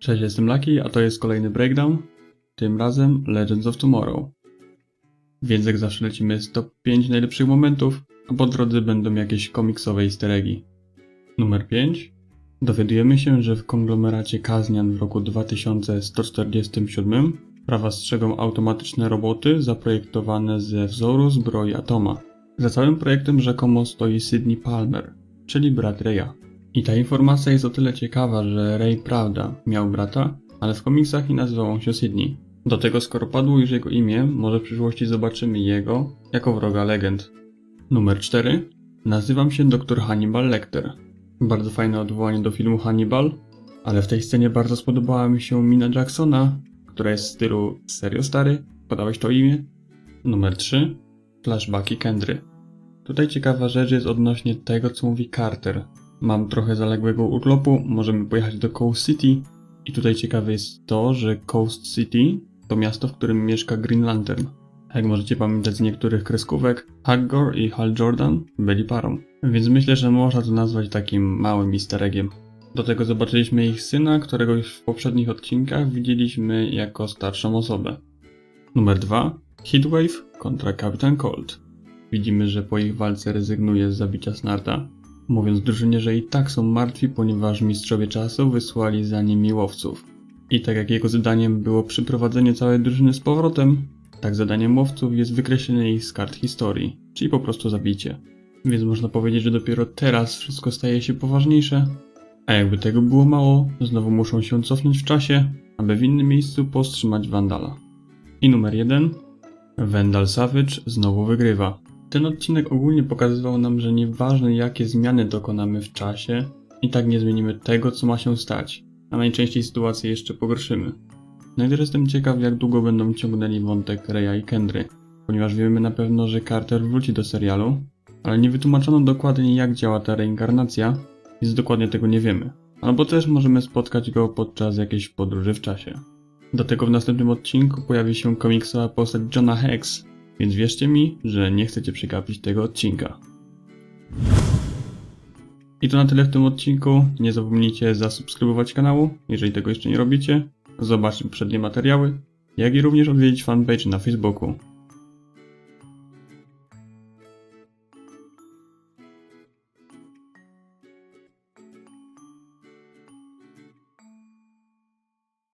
Cześć, jestem Lucky, a to jest kolejny breakdown, tym razem Legends of Tomorrow. Więc jak zawsze lecimy z top 5 najlepszych momentów, a po drodze będą jakieś komiksowe easter. Numer 5. Dowiadujemy się, że w konglomeracie Kaznian w roku 2147 prawa strzegą automatyczne roboty zaprojektowane ze wzoru zbroi Atoma. Za całym projektem rzekomo stoi Sydney Palmer, czyli brat Reya. I ta informacja jest o tyle ciekawa, że Ray prawda miał brata, ale w komiksach i nazywał on się Sydney. Do tego skoro padło już jego imię, może w przyszłości zobaczymy jego jako wroga legend. Numer 4. Nazywam się dr Hannibal Lecter. Bardzo fajne odwołanie do filmu Hannibal, ale w tej scenie bardzo spodobała mi się mina Jacksona, która jest w stylu serio stary, podałeś to imię? Numer 3. Flashbacki Kendry. Tutaj ciekawa rzecz jest odnośnie tego, co mówi Carter. Mam trochę zaległego urlopu, możemy pojechać do Coast City. I tutaj ciekawe jest to, że Coast City to miasto, w którym mieszka Green Lantern. Jak możecie pamiętać z niektórych kreskówek, Haggor i Hal Jordan byli parą. Więc myślę, że można to nazwać takim małym easter eggiem. Do tego zobaczyliśmy ich syna, którego już w poprzednich odcinkach widzieliśmy jako starszą osobę. Numer 2. Heatwave kontra Kapitan Cold. Widzimy, że po ich walce rezygnuje z zabicia Snarta, mówiąc drużynie, że i tak są martwi, ponieważ mistrzowie czasu wysłali za nimi łowców. I tak jak jego zadaniem było przyprowadzenie całej drużyny z powrotem, tak zadaniem łowców jest wykreślenie ich z kart historii, czyli po prostu zabicie. Więc można powiedzieć, że dopiero teraz wszystko staje się poważniejsze. A jakby tego było mało, znowu muszą się cofnąć w czasie, aby w innym miejscu powstrzymać Vandala. I numer jeden. Vandal Savage znowu wygrywa. Ten odcinek ogólnie pokazywał nam, że nieważne jakie zmiany dokonamy w czasie, i tak nie zmienimy tego, co ma się stać, a najczęściej sytuację jeszcze pogorszymy. No i też jestem ciekaw, jak długo będą ciągnęli wątek Reya i Kendry, ponieważ wiemy na pewno, że Carter wróci do serialu, ale nie wytłumaczono dokładnie jak działa ta reinkarnacja, więc dokładnie tego nie wiemy. Albo też możemy spotkać go podczas jakiejś podróży w czasie. Do tego w następnym odcinku pojawi się komiksowa postać Johna Hex, więc wierzcie mi, że nie chcecie przegapić tego odcinka. I to na tyle w tym odcinku. Nie zapomnijcie zasubskrybować kanału, jeżeli tego jeszcze nie robicie, zobaczyć poprzednie materiały, jak i również odwiedzić fanpage na Facebooku.